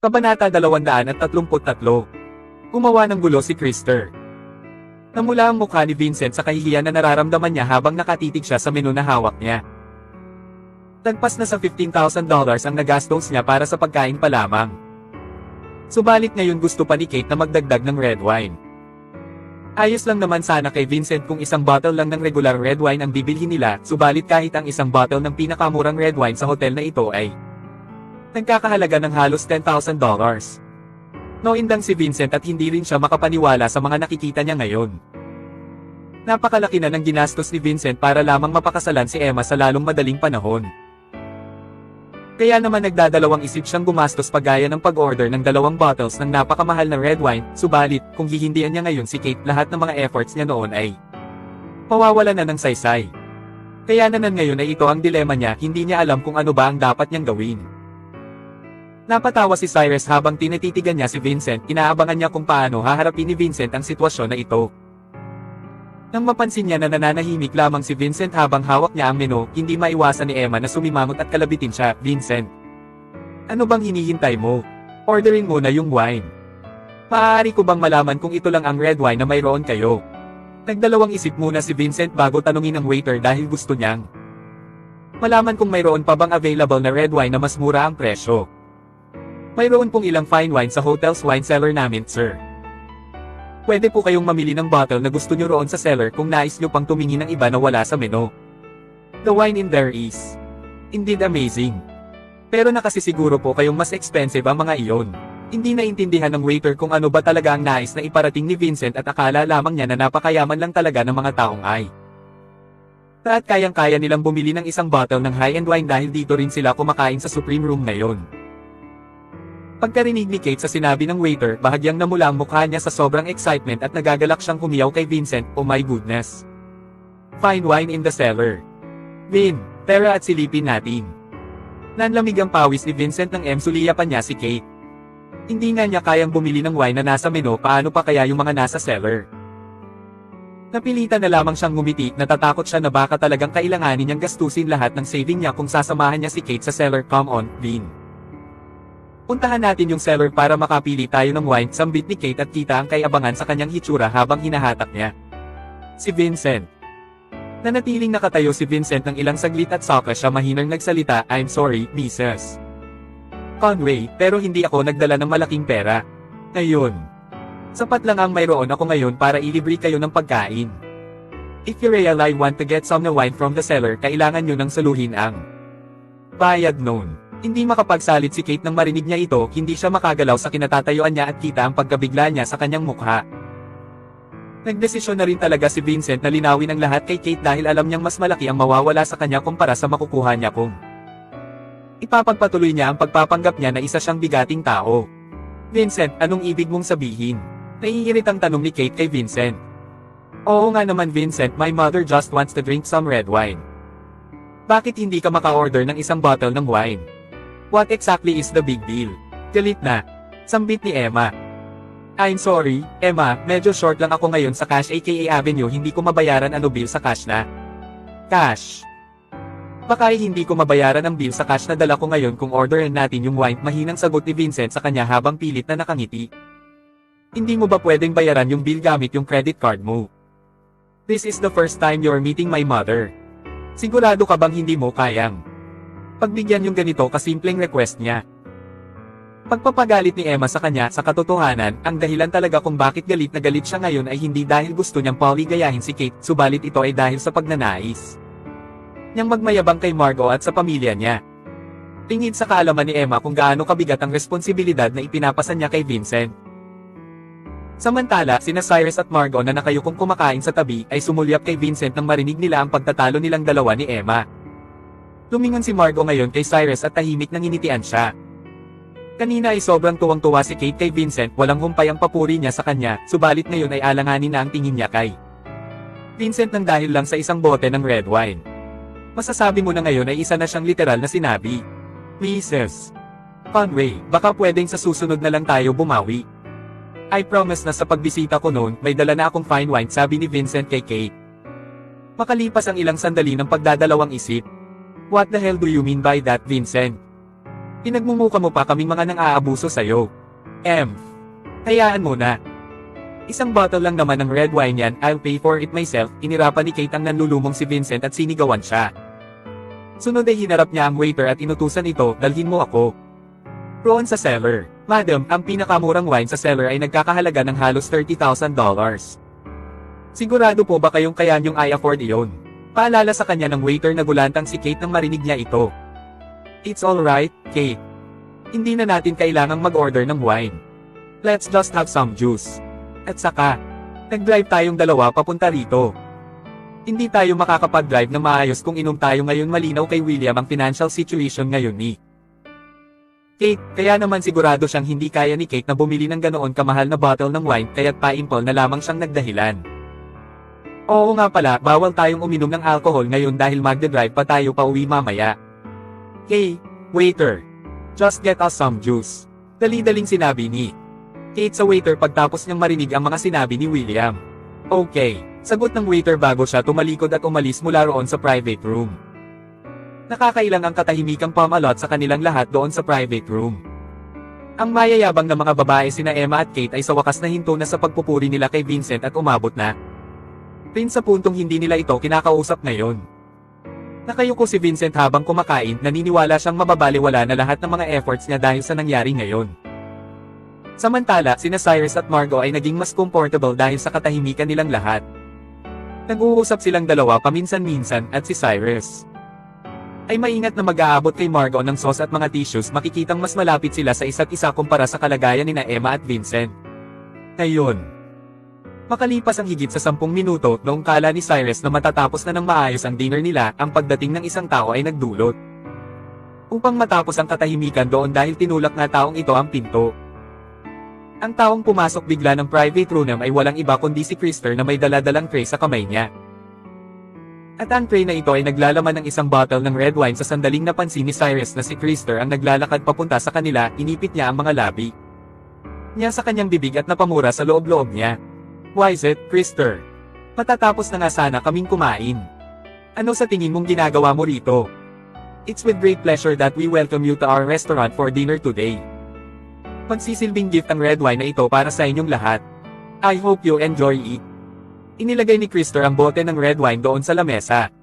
Kabanata 233 Gumawa ng gulo si Krister. Namula ang mukha ni Vincent sa kahihiyan na nararamdaman niya habang nakatitig siya sa menu na hawak niya. Tagpas na sa $15,000 ang nagastos niya para sa pagkain pa lamang. Subalit ngayon gusto pa ni Kate na magdagdag ng red wine. Ayos lang naman sana kay Vincent kung isang bottle lang ng regular red wine ang bibilhin nila, subalit kahit ang isang bottle ng pinakamurang red wine sa hotel na ito ay nagkakahalaga ng halos $10,000. Noindang si Vincent at hindi rin siya makapaniwala sa mga nakikita niya ngayon. Napakalaki na ng ginastos ni Vincent para lamang mapakasalan si Emma sa lalong madaling panahon. Kaya naman nagdadalawang isip siyang gumastos pagaya ng pag-order ng dalawang bottles ng napakamahal na red wine, subalit, kung hihindihan niya ngayon si Kate lahat ng mga efforts niya noon ay pawawala na ng saysay. Kaya naman ngayon ay ito ang dilema niya, hindi niya alam kung ano ba ang dapat niyang gawin. Napatawa si Cyrus habang tinititigan niya si Vincent, inaabangan niya kung paano haharapin ni Vincent ang sitwasyon na ito. Nang mapansin niya na nananahimik lamang si Vincent habang hawak niya ang menu, hindi maiwasan ni Emma na sumimangot at kalabitin siya, Vincent. Ano bang hinihintay mo? Orderin mo na yung wine. Maaari ko bang malaman kung ito lang ang red wine na mayroon kayo? Nagdalawang isip muna si Vincent bago tanungin ang waiter dahil gusto niyang malaman kung mayroon pa bang available na red wine na mas mura ang presyo. Mayroon pong ilang fine wine sa hotel's wine cellar namin, sir. Pwede po kayong mamili ng bottle na gusto nyo roon sa cellar kung nais nyo pang tumingin ng iba na wala sa menu. The wine in there is indeed amazing. Pero nakasisiguro po kayong mas expensive ang mga iyon. Hindi naintindihan ng waiter kung ano ba talaga ang nais na iparating ni Vincent at akala lamang niya na napakayaman lang talaga ng mga taong ay. At kayang-kaya nilang bumili ng isang bottle ng high-end wine dahil dito rin sila kumakain sa Supreme Room ngayon. Pagkarinig ni Kate sa sinabi ng waiter, bahagyang namula ang mukha niya sa sobrang excitement at nagagalak siyang humiyaw kay Vincent, oh my goodness. Fine wine in the cellar. Vin, tara at silipin natin. Nanlamig ang pawis ni Vincent nang emsuliya pa niya si Kate. Hindi nga niya kayang bumili ng wine na nasa menu paano pa kaya yung mga nasa cellar. Napilitan na lamang siyang ngumiti, natatakot siya na baka talagang kailanganin niyang gastusin lahat ng saving niya kung sasamahan niya si Kate sa cellar. Come on, Vin. Puntahan natin yung cellar para makapili tayo ng wine, sambit ni Kate at kita ang kayabangan sa kanyang hitsura habang hinahatak niya. Si Vincent. Nanatiling nakatayo si Vincent ng ilang saglit at saka siya mahinang nagsalita, I'm sorry, Mrs. Conway, pero hindi ako nagdala ng malaking pera. Ngayon. Sapat lang ang mayroon ako ngayon para ilibre kayo ng pagkain. If you really want to get some na wine from the cellar, kailangan nyo nang saluhin ang bayad noon. Hindi makapagsalit si Kate nang marinig niya ito, hindi siya makagalaw sa kinatatayuan niya at kita ang pagkabigla niya sa kanyang mukha. Nagdesisyon na rin talaga si Vincent na linawin ang lahat kay Kate dahil alam niyang mas malaki ang mawawala sa kanya kumpara sa makukuha niya kung ipapagpatuloy niya ang pagpapanggap niya na isa siyang bigating tao. Vincent, anong ibig mong sabihin? Naiiritang tanong ni Kate kay Vincent. Oo nga naman Vincent, my mother just wants to drink some red wine. Bakit hindi ka maka-order ng isang bottle ng wine? What exactly is the big deal? Galit na. Sambit ni Emma. I'm sorry, Emma, medyo short lang ako ngayon sa Cash aka Avenue hindi ko mabayaran ano bill sa cash na. Cash. Baka hindi ko mabayaran ang bill sa cash na dala ko ngayon kung orderin natin yung wine mahinang sagot ni Vincent sa kanya habang pilit na nakangiti. Hindi mo ba pwedeng bayaran yung bill gamit yung credit card mo? This is the first time you're meeting my mother. Sigurado ka bang hindi mo kayang? Pagbigyan yung ganito kasimpleng request niya. Pagpapagalit ni Emma sa kanya sa katotohanan, ang dahilan talaga kung bakit galit na galit siya ngayon ay hindi dahil gusto niyang pauligayahin si Kate, subalit ito ay dahil sa pagnanais. Niyang magmayabang kay Margot at sa pamilya niya. Tingin sa kaalaman ni Emma kung gaano kabigat ang responsibilidad na ipinapasa niya kay Vincent. Samantala, sina Cyrus at Margot na nakayukong kumakain sa tabi ay sumulyap kay Vincent nang marinig nila ang pagtatalo nilang dalawa ni Emma. Lumingon si Margot ngayon kay Cyrus at tahimik nang initian siya. Kanina ay sobrang tuwang-tuwa si Kate kay Vincent, walang humpay ang papuri niya sa kanya, subalit ngayon ay alanganin na ang tingin niya kay Vincent nang dahil lang sa isang bote ng red wine. Masasabi mo na ngayon ay isa na siyang literal na sinabi. Mrs. Conway, baka pwedeng sa susunod na lang tayo bumawi. I promise na sa pagbisita ko noon, may dala na akong fine wine sabi ni Vincent kay Kate. Makalipas ang ilang sandali ng pagdadalawang isip. What the hell do you mean by that, Vincent? Pinagmumuka mo pa kaming mga nang aabuso sa'yo. M. Hayaan mo na. Isang bottle lang naman ng red wine yan, I'll pay for it myself, inirapan ni Kate ang nanlulumong si Vincent at sinigawan siya. Sunod ay hinarap niya ang waiter at inutusan ito, dalhin mo ako. Roon sa cellar. Madam, ang pinakamurang wine sa cellar ay nagkakahalaga ng halos $30,000. Sigurado po ba kayong kaya niyong i-afford iyon? Paalala sa kanya ng waiter na gulantang si Kate nang marinig niya ito. It's alright, Kate. Hindi na natin kailangang mag-order ng wine. Let's just have some juice. At saka, nag-drive tayong dalawa papunta rito. Hindi tayo makakapag-drive na maayos kung inom tayo ngayon malinaw kay William ang financial situation ngayon ni Kate, kaya naman sigurado siyang hindi kaya ni Kate na bumili ng ganoon kamahal na bottle ng wine kaya't paimpol na lamang siyang nagdahilan. Oo nga pala, bawal tayong uminom ng alcohol ngayon dahil magde-drive pa tayo pa uwi mamaya. Hey, waiter. Just get us some juice. Dali-daling sinabi ni Kate sa waiter pagtapos niyang marinig ang mga sinabi ni William. Okay, sagot ng waiter bago siya tumalikod at umalis mula roon sa private room. Nakakailang ang katahimikang pamalot sa kanilang lahat doon sa private room. Ang mayayabang na mga babae sina Emma at Kate ay sa wakas na hinto na sa pagpupuri nila kay Vincent at umabot na. Rin sa puntong hindi nila ito kinakausap ngayon. Nakayuko si Vincent habang kumakain, naniniwala siyang mababaliwala na lahat ng mga efforts niya dahil sa nangyari ngayon. Samantala, sina Cyrus at Margot ay naging mas comfortable dahil sa katahimikan nilang lahat. Nag-uusap silang dalawa paminsan-minsan at si Cyrus ay maingat na mag-aabot kay Margot ng sauce at mga tissues makikitang mas malapit sila sa isa't isa kumpara sa kalagayan ni na Emma at Vincent. Ngayon, makalipas ang higit sa sampung minuto noong kala ni Cyrus na matatapos na ng maayos ang dinner nila, ang pagdating ng isang tao ay nagdulot. Upang matapos ang katahimikan doon dahil tinulak nga taong ito ang pinto. Ang taong pumasok bigla ng private room ay walang iba kundi si Krister na may daladalang tray sa kamay niya. At ang tray na ito ay naglalaman ng isang bottle ng red wine sa sandaling napansin ni Cyrus na si Krister ang naglalakad papunta sa kanila, inipit niya ang mga labi. Niya sa kanyang bibig at napamura sa loob-loob niya. Is it, Krister? Matatapos na nga sana kaming kumain. Ano sa tingin mong ginagawa mo rito? It's with great pleasure that we welcome you to our restaurant for dinner today. Magsisilbing gift ang red wine na ito para sa inyong lahat. I hope you enjoy it. Inilagay ni Krister ang bote ng red wine doon sa lamesa.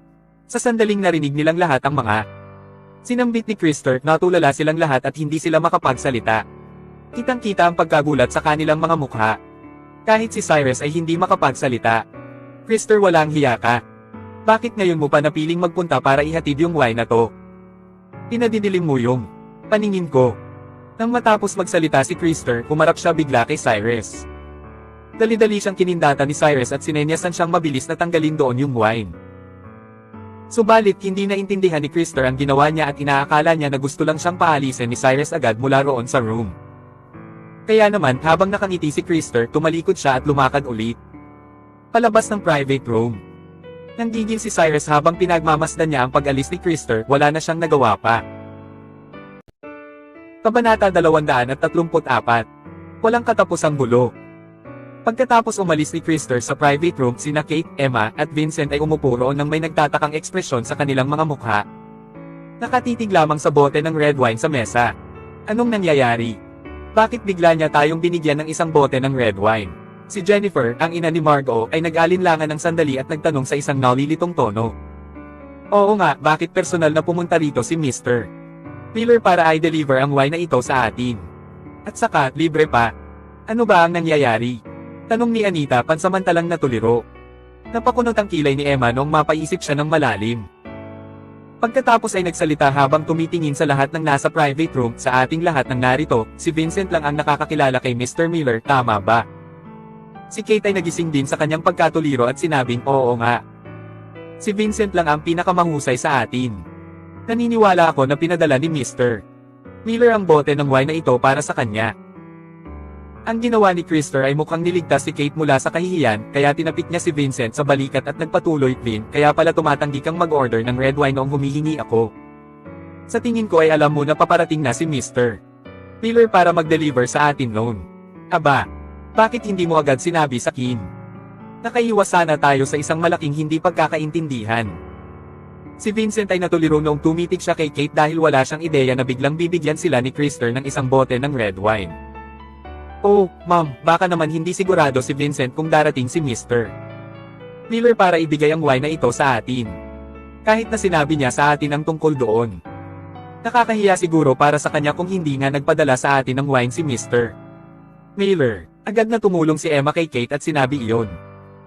Sa sandaling narinig nilang lahat ang mga sinambit ni Krister, natulala silang lahat at hindi sila makapagsalita. Kitang-kita ang pagkagulat sa kanilang mga mukha. Kahit si Cyrus ay hindi makapagsalita. Krister walang hiya ka. Bakit ngayon mo pa napiling magpunta para ihatid yung wine na to? Pinadidilim mo yung paningin ko. Nang matapos magsalita si Krister, humarap siya bigla kay Cyrus. Dali-dali siyang kinindata ni Cyrus at sinenyasan siyang mabilis na tanggalin doon yung wine. Subalit hindi naintindihan ni Krister ang ginawa niya at inaakala niya na gusto lang siyang paalisin ni Cyrus agad mula roon sa room. Kaya naman habang nakangiti si Krister tumalikod siya at lumakad ulit. Palabas ng private room. Nanggigil si Cyrus habang pinagmamasdan niya ang pag-alis ni Krister, wala na siyang nagawa pa. Kabanata 234 Walang katapusang bulo. Pagkatapos umalis ni Krister sa private room, sina Kate, Emma, at Vincent ay umupo roon nang may nagtatakang ekspresyon sa kanilang mga mukha. Nakatitig lamang sa bote ng red wine sa mesa. Anong nangyayari? Bakit bigla niya tayong binigyan ng isang bote ng red wine? Si Jennifer, ang ina ni Margot, ay nag-alinlangan ng sandali at nagtanong sa isang nalilitong tono. Oo nga, bakit personal na pumunta rito si Mr. Miller para i-deliver ang wine na ito sa atin? At saka, libre pa. Ano ba ang nangyayari? Tanong ni Anita pansamantalang natuliro. Napakunot ang kilay ni Emma noong mapaisip siya ng malalim. Pagkatapos ay nagsalita habang tumitingin sa lahat ng nasa private room, sa ating lahat ng narito, si Vincent lang ang nakakakilala kay Mr. Miller, tama ba? Si Kate ay nagising din sa kanyang pagkatuliro at sinabing, oo nga. Si Vincent lang ang pinakamahusay sa atin. Naniniwala ako na pinadala ni Mr. Miller ang bote ng wine na ito para sa kanya. Ang ginawa ni Krister ay mukhang niligtas si Kate mula sa kahihiyan, kaya tinapik niya si Vincent sa balikat at nagpatuloy, Vin, kaya pala tumatanggi kang mag-order ng red wine noong humihingi ako. Sa tingin ko ay alam mo na paparating na si Mr. Miller para mag-deliver sa atin noon. Aba, bakit hindi mo agad sinabi sa Kin? Nakaiwas sana tayo sa isang malaking hindi pagkakaintindihan. Si Vincent ay natuliro noong tumitig siya kay Kate dahil wala siyang ideya na biglang bibigyan sila ni Krister ng isang bote ng red wine. Oh, ma'am, baka naman hindi sigurado si Vincent kung darating si Mr. Miller para ibigay ang wine na ito sa atin. Kahit na sinabi niya sa atin ang tungkol doon. Nakakahiya siguro para sa kanya kung hindi nga nagpadala sa atin ng wine si Mr. Miller. Agad na tumulong si Emma kay Kate at sinabi iyon.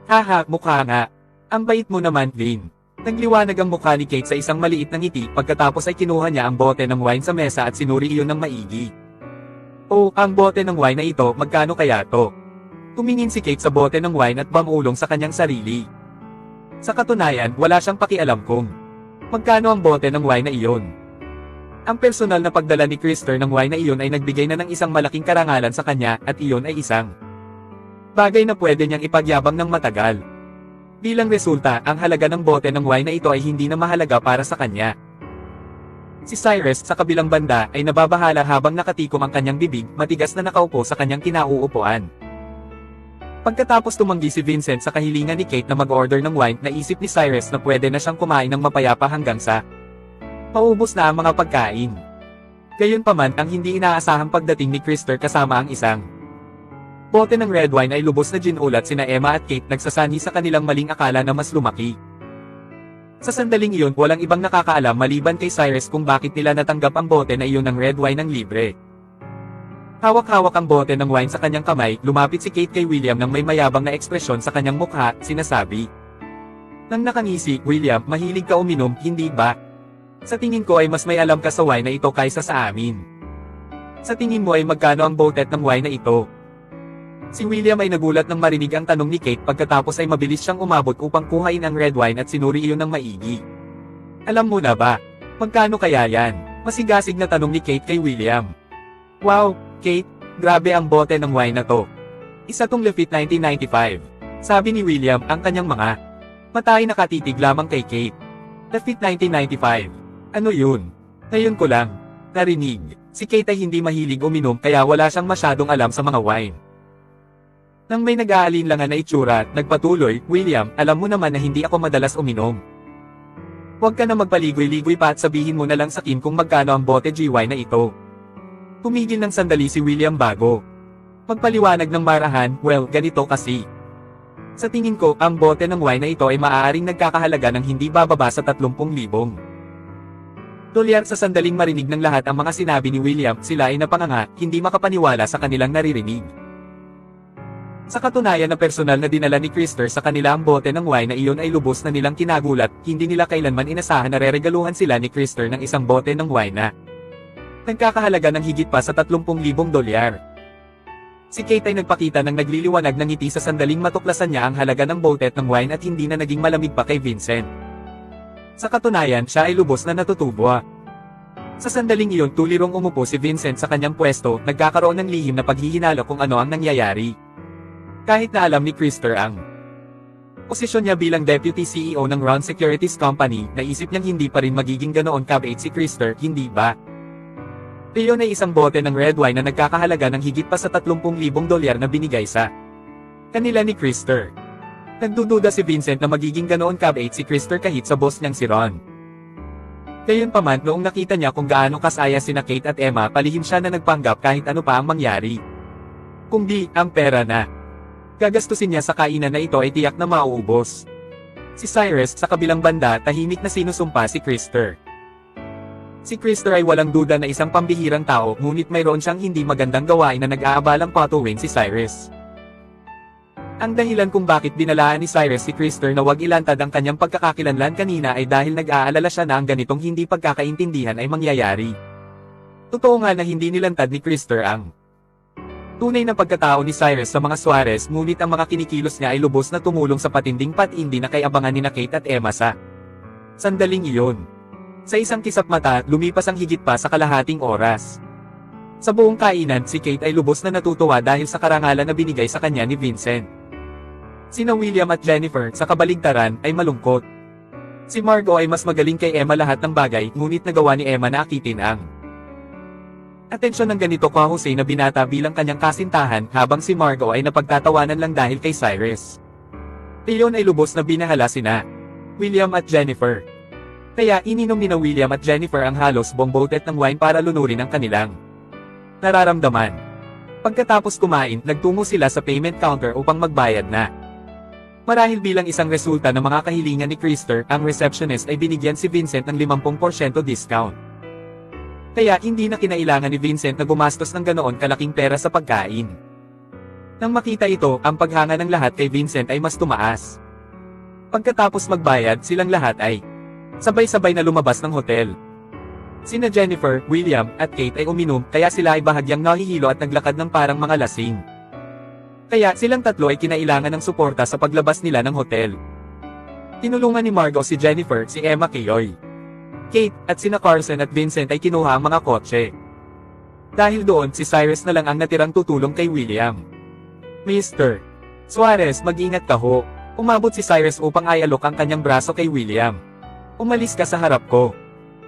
Haha, mukha nga. Ang bait mo naman, Vin. Nagliwanag ang mukha ni Kate sa isang maliit na ngiti pagkatapos ay kinuha niya ang bote ng wine sa mesa at sinuri iyon ng maigi. Oh, ang bote ng wine na ito, magkano kaya to? Tumingin si Kate sa bote ng wine at bamulong sa kanyang sarili. Sa katunayan, wala siyang pakialam kung magkano ang bote ng wine na iyon. Ang personal na pagdala ni Krister ng wine na iyon ay nagbigay na ng isang malaking karangalan sa kanya at iyon ay isang bagay na pwede niyang ipagyabang ng matagal. Bilang resulta, ang halaga ng bote ng wine na ito ay hindi na mahalaga para sa kanya. Si Cyrus sa kabilang banda ay nababahala habang nakatikom ang kanyang bibig, matigas na nakaupo sa kanyang kinauupuan. Pagkatapos tumanggi si Vincent sa kahilingan ni Kate na mag-order ng wine, naisip ni Cyrus na pwede na siyang kumain ng mapayapa hanggang sa Paubos na ang mga pagkain. Gayunpaman ang hindi inaasahang pagdating ni Krister kasama ang isang bote ng red wine ay lubos na ginulat sina Emma at Kate nagsasani sa kanilang maling akala na mas lumaki. Sa sandaling iyon walang ibang nakakaalam maliban kay Cyrus kung bakit nila natanggap ang bote na iyon ng red wine ng libre. Hawak-hawak ang bote ng wine sa kanyang kamay, lumapit si Kate kay William nang may mayabang na ekspresyon sa kanyang mukha, sinasabi. Nang nakangisi, William, mahilig ka uminom, hindi ba? Sa tingin ko ay mas may alam ka sa wine na ito kaysa sa amin. Sa tingin mo ay magkano ang botet ng wine na ito? Si William ay nagulat nang marinig ang tanong ni Kate pagkatapos ay mabilis siyang umabot upang kuhain ang red wine at sinuri iyon ng maigi. Alam mo na ba? Magkano kaya yan? Masigasig na tanong ni Kate kay William. Wow, Kate, grabe ang bote ng wine na to. Isa tong Lafite 1995. Sabi ni William ang kanyang mga matay nakatitig lamang kay Kate. Lafite 1995. Ano yun? Ngayon ko lang. Narinig. Si Kate ay hindi mahilig uminom kaya wala siyang masyadong alam sa mga wine. Nang may nag-aalinlangan na itsura, nagpatuloy, William, alam mo naman na hindi ako madalas uminom. Huwag ka na magpaligoy-ligoy pa at sabihin mo na lang sa Kim kung magkano ang bote GY na ito. Tumigil ng sandali si William bago. Magpaliwanag ng marahan, well, ganito kasi. Sa tingin ko, ang bote ng wine na ito ay maaaring nagkakahalaga ng hindi bababa sa 30,000. Dolyar sa sandaling marinig ng lahat ang mga sinabi ni William, sila ay napanganga, hindi makapaniwala sa kanilang naririnig. Sa katunayan na personal na dinala ni Krister sa kanila ang bote ng wine na iyon ay lubos na nilang kinagulat, hindi nila kailanman inasahan na reregaluhan sila ni Krister ng isang bote ng wine na nagkakahalaga ng higit pa sa 30,000 dolyar. Si Kate ay nagpakita ng nagliliwanag ng ngiti sa sandaling matuklasan niya ang halaga ng botet ng wine at hindi na naging malamig pa kay Vincent. Sa katunayan, siya ay lubos na natutubwa. Sa sandaling iyon tulirong umupo si Vincent sa kanyang pwesto, nagkakaroon ng lihim na paghihinala kung ano ang nangyayari. Kahit na alam ni Krister ang posisyon niya bilang Deputy CEO ng Round Securities Company, naisip niyang hindi pa rin magiging ganoon kabait si Krister, hindi ba? Iyon ay isang bote ng red wine na nagkakahalaga ng higit pa sa 30,000 dolyar na binigay sa kanila ni Krister. Nagdududa si Vincent na magiging ganoon kabait si Krister kahit sa boss niyang si Ron. Gayunpaman noong nakita niya kung gaano kasaya sina Kate at Emma palihim siya na nagpanggap kahit ano pa ang mangyari. Kung di, ang pera na. Gagastusin niya sa kainan na ito ay tiyak na mauubos. Si Cyrus sa kabilang banda tahimik na sinusumpa si Krister. Si Krister ay walang duda na isang pambihirang tao ngunit mayroon siyang hindi magandang gawain na nag-aabalang patuwing si Cyrus. Ang dahilan kung bakit binalaan ni Cyrus si Krister na wag ilantad ang kanyang pagkakakilanlan kanina ay dahil nag-aalala siya na ang ganitong hindi pagkakaintindihan ay mangyayari. Totoo nga na hindi nilantad ni Krister ang tunay na pagkatao ni Cyrus sa mga Suarez ngunit ang mga kinikilos niya ay lubos na tumulong sa patinding patindi na kay abangan ni na Kate at Emma sa sandaling iyon. Sa isang kisap mata, lumipas ang higit pa sa kalahating oras. Sa buong kainan, si Kate ay lubos na natutuwa dahil sa karangalan na binigay sa kanya ni Vincent. Sina William at Jennifer, sa kabaligtaran, ay malungkot. Si Margot ay mas magaling kay Emma lahat ng bagay, ngunit nagawa ni Emma na akitin ang atensyon ng ganito ka Jose na binata bilang kanyang kasintahan habang si Margot ay napagtatawanan lang dahil kay Cyrus. Iyon ay lubos na binahala sina William at Jennifer. Kaya ininom ni na William at Jennifer ang halos bombotet ng wine para lunurin ang kanilang nararamdaman. Pagkatapos kumain, nagtungo sila sa payment counter upang magbayad na. Marahil bilang isang resulta ng mga kahilingan ni Krister, ang receptionist ay binigyan si Vincent ng 50% discount. Kaya hindi na kinailangan ni Vincent na gumastos ng ganoon kalaking pera sa pagkain. Nang makita ito, ang paghanga ng lahat kay Vincent ay mas tumaas. Pagkatapos magbayad, silang lahat ay sabay-sabay na lumabas ng hotel. Sina Jennifer, William, at Kate ay uminom kaya sila ay bahagyang nahihilo at naglakad ng parang mga lasing. Kaya silang tatlo ay kinailangan ng suporta sa paglabas nila ng hotel. Tinulungan ni Margot si Jennifer, si Emma Kayoy. Kate, at sina Carson at Vincent ay kinuha ang mga kotse. Dahil doon, si Cyrus na lang ang natirang tutulong kay William. Mr. Suarez, mag-ingat ka ho. Umabot si Cyrus upang ayalok ang kanyang braso kay William. Umalis ka sa harap ko.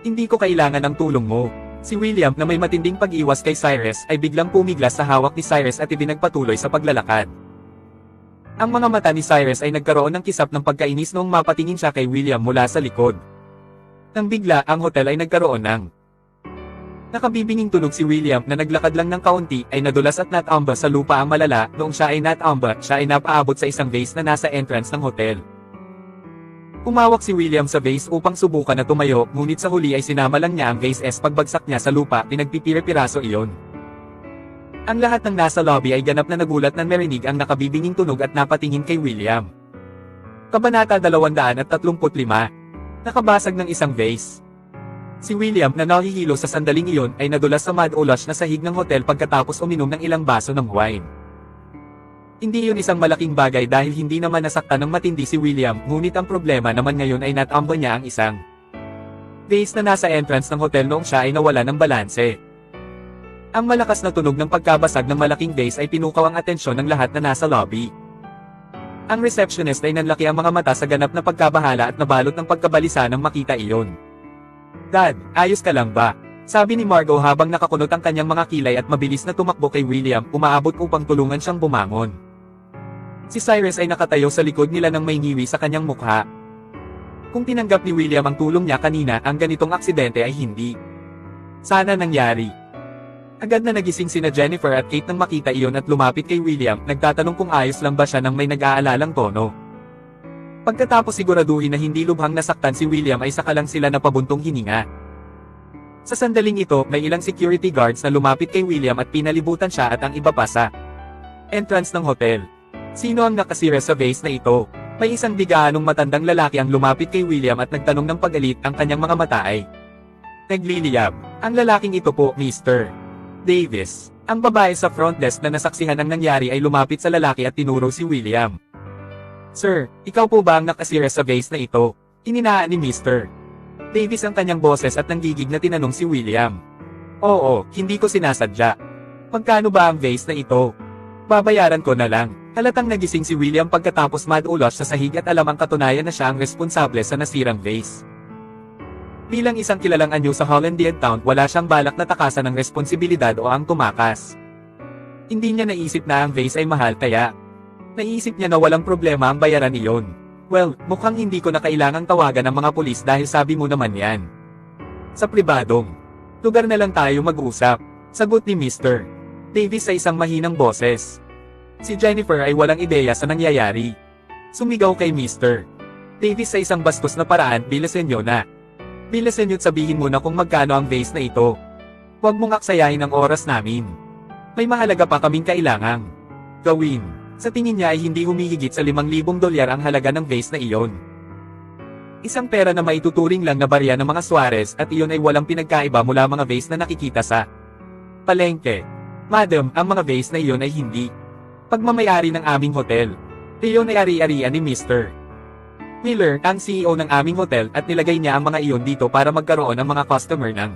Hindi ko kailangan ng tulong mo. Si William na may matinding pag-iwas kay Cyrus ay biglang pumiglas sa hawak ni Cyrus at ibinagpatuloy sa paglalakad. Ang mga mata ni Cyrus ay nagkaroon ng kisap ng pagkainis noong mapatingin siya kay William mula sa likod. Nang bigla, ang hotel ay nagkaroon ng Nakabibinging tunog si William na naglakad lang ng kaunti ay nadulas at natamba sa lupa ang malala noong siya ay natamba, siya ay napaabot sa isang vase na nasa entrance ng hotel. Umawak si William sa vase upang subukan na tumayo, ngunit sa huli ay sinama lang niya ang vase S pagbagsak niya sa lupa, pinagpipira-piraso iyon. Ang lahat ng nasa lobby ay ganap na nagulat nang marinig ang nakabibinging tunog at napatingin kay William. Kabanata 235 Nakabasag ng isang vase. Si William na nahihilo sa sandaling iyon ay nadulas sa mud ulash na sahig ng hotel pagkatapos uminom ng ilang baso ng wine. Hindi yun isang malaking bagay dahil hindi naman nasaktan ng matindi si William, ngunit ang problema naman ngayon ay natamba niya ang isang vase na nasa entrance ng hotel noong siya ay nawala ng balanse. Ang malakas na tunog ng pagkabasag ng malaking vase ay pinukaw ang atensyon ng lahat na nasa lobby. Ang receptionist ay nanlaki ang mga mata sa ganap na pagkabahala at nabalot ng pagkabalisa nang makita iyon. Dad, ayos ka lang ba? Sabi ni Margot habang nakakunot ang kanyang mga kilay at mabilis na tumakbo kay William, umaabot upang tulungan siyang bumangon. Si Cyrus ay nakatayo sa likod nila nang may ngiwi sa kanyang mukha. Kung tinanggap ni William ang tulong niya kanina, ang ganitong aksidente ay hindi. Sana nangyari. Agad na nagising sina Jennifer at Kate nang makita iyon at lumapit kay William, nagtatanong kung ayos lang ba siya nang may nag-aalalang tono. Pagkatapos siguraduhin na hindi lubhang nasaktan si William ay saka lang sila napabuntong hininga. Sa sandaling ito, may ilang security guards na lumapit kay William at pinalibutan siya at ang iba pa sa entrance ng hotel. Sino ang nakasira sa vase na ito? May isang bigaanong matandang lalaki ang lumapit kay William at nagtanong ng pagalit ang kanyang mga mata ay nagliliyab. Ang lalaking ito po, Mr. Davis. Ang babae sa front desk na nasaksihan ang nangyari ay lumapit sa lalaki at tinuro si William. Sir, ikaw po ba ang nakasira sa vase na ito? Ininaan ni Mr. Davis ang kanyang boses at nanggigig na tinanong si William. Oo, hindi ko sinasadya. Magkano ba ang vase na ito? Babayaran ko na lang. Halatang nagising si William pagkatapos madulos sa sahig at alam ang katunayan na siya ang responsable sa nasirang vase. Bilang isang kilalang anyo sa Hollandian Town, wala siyang balak na takasan ng responsibilidad o ang tumakas. Hindi niya naisip na ang vase ay mahal kaya Naisip niya na walang problema ang bayaran iyon. Well, mukhang hindi ko na kailangang tawagan ng mga pulis dahil sabi mo naman yan. Sa pribadong lugar na lang tayo mag-usap. Sagot ni Mr. Davis sa isang mahinang boses. Si Jennifer ay walang ideya sa nangyayari. Sumigaw kay Mr. Davis sa isang bastos na paraan, bilasin nyo na. Bilasin nyo't sabihin mo na kung magkano ang vase na ito. Huwag mong aksayahin ang oras namin. May mahalaga pa kaming kailangang gawin. Sa tingin niya ay hindi humihigit sa 5,000 dolyar ang halaga ng vase na iyon. Isang pera na maituturing lang na barya ng mga Suarez at iyon ay walang pinagkaiba mula mga vase na nakikita sa palengke. Madam, ang mga vase na iyon ay hindi pagmamayari ng aming hotel. Iyon ay ari-arian ni Mr. Miller, ang CEO ng aming hotel at nilagay niya ang mga iyon dito para magkaroon ng mga customer ng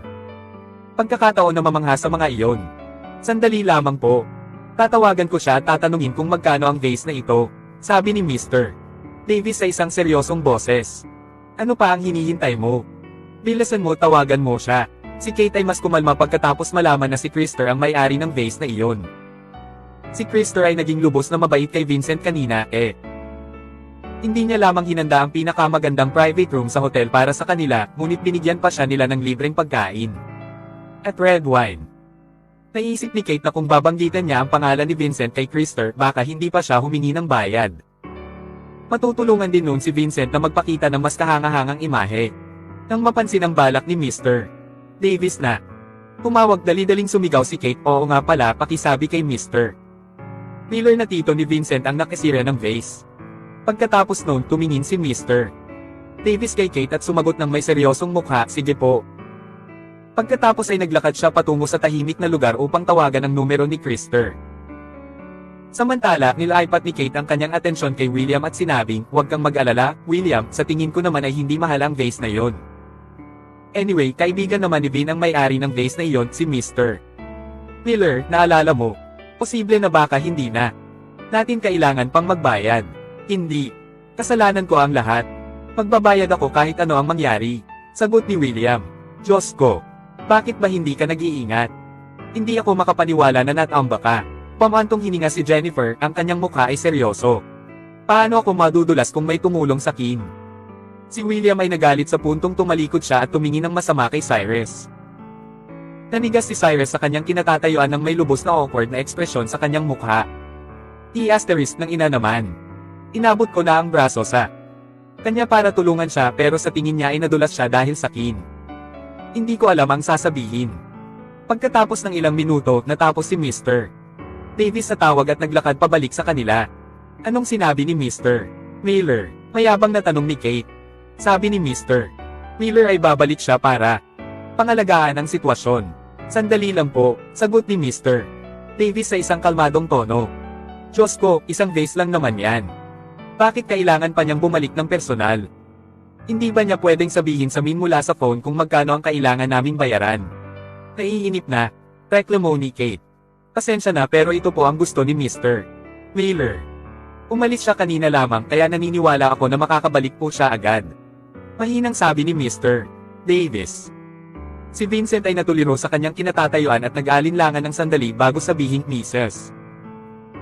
pagkakataon na mamangha sa mga iyon. Sandali lamang po. Tatawagan ko siya at tatanungin kung magkano ang vase na ito, sabi ni Mr. Davis sa isang seryosong boses. Ano pa ang hinihintay mo? Bilasan mo tawagan mo siya. Si Kate ay mas kumalma pagkatapos malaman na si Krister ang may-ari ng vase na iyon. Si Krister ay naging lubos na mabait kay Vincent kanina, eh. Hindi niya lamang hinanda ang pinakamagandang private room sa hotel para sa kanila, ngunit binigyan pa siya nila ng libreng pagkain. At red wine. Naisip ni Kate na kung babanggitan niya ang pangalan ni Vincent kay Krister, baka hindi pa siya humingi ng bayad. Matutulungan din noon si Vincent na magpakita ng mas kahangahangang imahe. Nang mapansin ang balak ni Mr. Davis na. Tumawag dali-daling sumigaw si Kate, oo nga pala, pakisabi kay Mr. Miller na tito ni Vincent ang nakasira ng vase. Pagkatapos noon tumingin si Mr. Davis kay Kate at sumagot ng may seryosong mukha, sige po. Pagkatapos ay naglakad siya patungo sa tahimik na lugar upang tawagan ang numero ni Krister. Samantala, nilaipat ni Kate ang kanyang atensyon kay William at sinabing, huwag kang mag-alala, William, sa tingin ko naman ay hindi mahal ang vase na yon. Anyway, kaibigan naman ni Vin ang may-ari ng vase na iyon, si Mr. Miller, naalala mo, posible na baka hindi na. Natin kailangan pang magbayad. Hindi. Kasalanan ko ang lahat. Magbabayad ako kahit ano ang mangyari. Sagot ni William. Diyos ko. Bakit ba hindi ka nag-iingat? Hindi ako makapaniwala na natamba ka. Pamantong hininga si Jennifer, ang kanyang mukha ay seryoso. Paano ako madudulas kung may tumulong sa kin? Si William ay nagalit sa puntong tumalikod siya at tumingin ng masama kay Cyrus. Nanigas si Cyrus sa kanyang kinatatayuan ng may lubos na awkward na ekspresyon sa kanyang mukha. I-asterisk ng ina naman. Inabot ko na ang braso sa kanya para tulungan siya pero sa tingin niya ay nadulas siya dahil sa kin. Hindi ko alam ang sasabihin. Pagkatapos ng ilang minuto, natapos si Mr. Davis sa tawag at naglakad pabalik sa kanila. Anong sinabi ni Mr. Miller? Mayabang na tanong ni Kate. Sabi ni Mr. Miller ay babalik siya para pangalagaan ang sitwasyon. Sandali lang po, sagot ni Mr. Davis sa isang kalmadong tono. Diyos ko, isang vase lang naman yan. Bakit kailangan pa niyang bumalik ng personal? Hindi ba niya pwedeng sabihin sa min mula sa phone kung magkano ang kailangan naming bayaran? Naiinip na, reklamo ni Kate. Pasensya na pero ito po ang gusto ni Mr. Miller. Umalis siya kanina lamang kaya naniniwala ako na makakabalik po siya agad. Mahinang sabi ni Mr. Davis. Si Vincent ay natuliro sa kanyang kinatatayuan at nag-alinlangan ng sandali bago sabihin Mrs.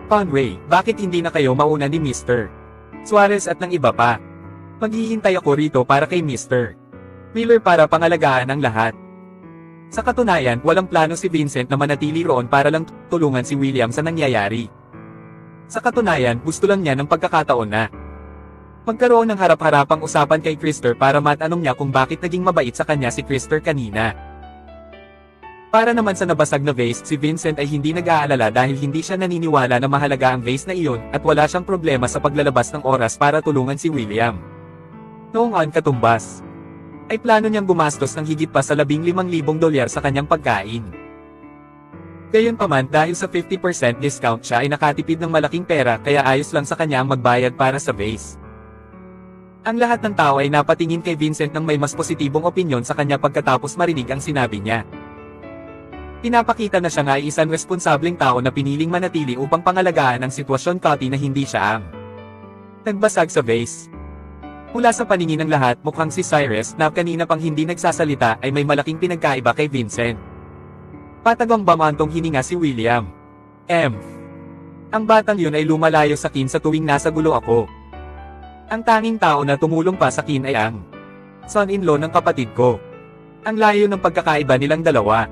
Conway, bakit hindi na kayo mauna ni Mr. Suarez at ng iba pa? Maghihintay ako rito para kay Mr. Miller para pangalagaan ang lahat. Sa katunayan, walang plano si Vincent na manatili roon para lang tulungan si William sa nangyayari. Sa katunayan, gusto lang niya ng pagkakataon na magkaroon ng harap-harapang usapan kay Krister para matanong niya kung bakit naging mabait sa kanya si Krister kanina. Para naman sa nabasag na vase, si Vincent ay hindi nag-aalala dahil hindi siya naniniwala na mahalaga ang vase na iyon at wala siyang problema sa paglalabas ng oras para tulungan si William. Noong on katumbas, ay plano niyang gumastos ng higit pa sa 15,000 dolyar sa kanyang pagkain. Gayunpaman dahil sa 50% discount siya ay nakatipid ng malaking pera kaya ayos lang sa kanya ang magbayad para sa vase. Ang lahat ng tao ay napatingin kay Vincent ng may mas positibong opinyon sa kanya pagkatapos marinig ang sinabi niya. Pinapakita na siya nga ay isang responsableng tao na piniling manatili upang pangalagaan ang sitwasyon kati na hindi siya ang nagbasag sa vase. Mula sa paningin ng lahat, mukhang si Cyrus, na kanina pang hindi nagsasalita, ay may malaking pinagkaiba kay Vincent. Patagong bamantong hininga si William. M. Ang batang yun ay lumalayo sa kin sa tuwing nasa gulo ako. Ang tanging tao na tumulong pa sa kin ay ang son-in-law ng kapatid ko. Ang layo ng pagkakaiba nilang dalawa.